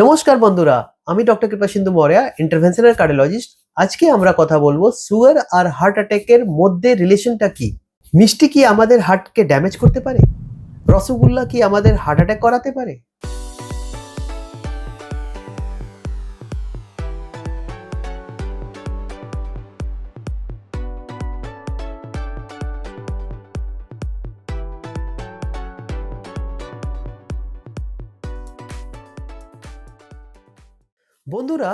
নমস্কার বন্ধুরা, আমি ডক্টর কৃপা সিন্ধু মরিয়া ইন্টারভেনশনাল কার্ডিওলজিস্ট আজকে আমরা কথা বলব সুগার আর হার্ট অ্যাটাকের মধ্যে রিলেশনটা কি? মিষ্টি কি আমাদের হার্টকে ড্যামেজ করতে পারে? রসগোল্লা কি আমাদের হার্ট অ্যাটাক করাতে পারে? বন্ধুরা,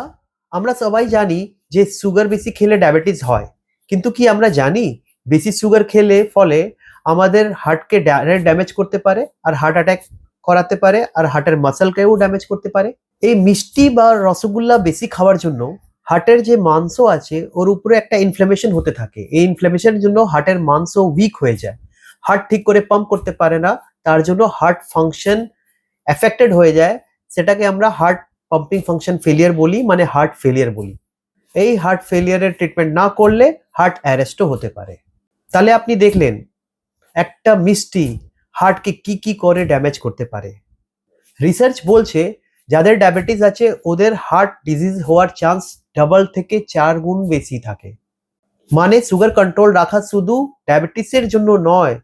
আমরা সবাই জানি যে সুগার বেশি খেলে ডায়াবেটিস হয়। কিন্তু কি আমরা জানি? বেশি সুগার খেলে ফলে আমাদের হার্টকে ড্যামেজ করতে পারে, আর হার্ট অ্যাটাক করাতে পারে, আর হার্টের মাসেলকেও ড্যামেজ করতে পারে। এই মিষ্টি বা রসগোল্লা বেশি খাওয়ার জন্য হার্টের যে মাংস আছে, ওর উপরে একটা ইনফ্লামেশন হতে থাকে। এই ইনফ্লামেশনের জন্য হার্টের মাংস উইক হয়ে যায়। হার্ট ঠিক করে পাম্প করতে পারে না, তার জন্য হার্ট ফাংশন এফেক্টেড হয়ে যায়। সেটাকে আমরা হার্ট পাম্পিং ফাংশন ফেলিয়ার বলি মানে হার্ট ফেলিয়ার বলি। এই হার্ট ফেলিয়ারের ট্রিটমেন্ট না করলে হার্ট অ্যারেস্টও হতে পারে। তাহলে আপনি দেখলেন, একটা মিষ্টি হার্টকে কি কি করে ড্যামেজ করতে পারে। রিসার্চ বলছে, যাদের ডায়াবেটিস আছে, ওদের হার্ট ডিজিজ হওয়ার চান্স ডাবল থেকে চার গুণ বেশি থাকে। মানে সুগার কন্ট্রোল রাখা শুধু ডায়াবেটিসের জন্য নয়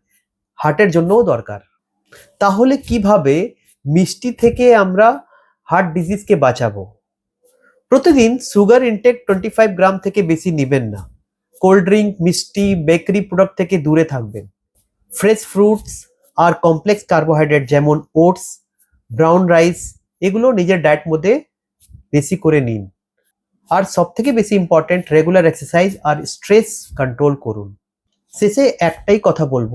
হার্টের জন্যও দরকার। তাহলে কীভাবে মিষ্টি থেকে আমরা হার্ট ডিজিজকে বাঁচাবো। প্রতিদিন sugar intake twenty five gram থেকে বেশি নেবেন না। কোল্ড ড্রিঙ্ক, মিষ্টি, বেকারি প্রোডাক্ট থেকে দূরে থাকবেন। ফ্রেশ ফ্রুটস আর কমপ্লেক্স কার্বোহাইড্রেট যেমন ওটস, ব্রাউন রাইস, এগুলো নিজের ডায়েট মধ্যে বেশি করে নিন। আর সব থেকে বেশি ইম্পর্টেন্ট রেগুলার এক্সারসাইজ আর স্ট্রেস কন্ট্রোল করুন। শেষে একটাই কথা বলব,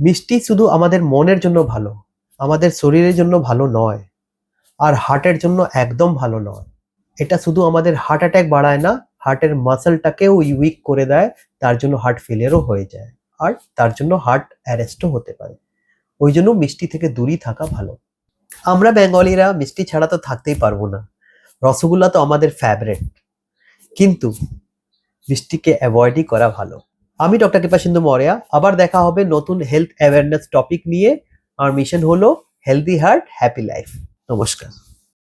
মিষ্টি শুধু আমাদের মনের জন্য ভালো, আমাদের শরীরের জন্য ভালো নয়। আর হার্টের জন্য একদম ভালো নয়। এটা শুধু আমাদের হার্ট অ্যাটাক বাড়ায় না হার্টের মাসেলটাকেও উইক করে দেয়, তার জন্য হার্ট ফেলিয়ারও হয়ে যায়। আর তার জন্য হার্ট অ্যারেস্টও হতে পারে। ওই জন্য মিষ্টি থেকে দূরই থাকা ভালো। আমরা বেঙ্গলিরা মিষ্টি ছাড়া তো থাকতেই পারব না। রসগোল্লা তো আমাদের ফেভারেট কিন্তু মিষ্টিকে অ্যাভয়েডই করা ভালো। আমি ডক্টর কৃপা সিন্ধু মৌর্য, আবার দেখা হবে নতুন হেলথ অ্যাওয়ারনেস টপিক নিয়ে। আর মিশন হলো হেলদি হার্ট হ্যাপি লাইফ নমস্কার।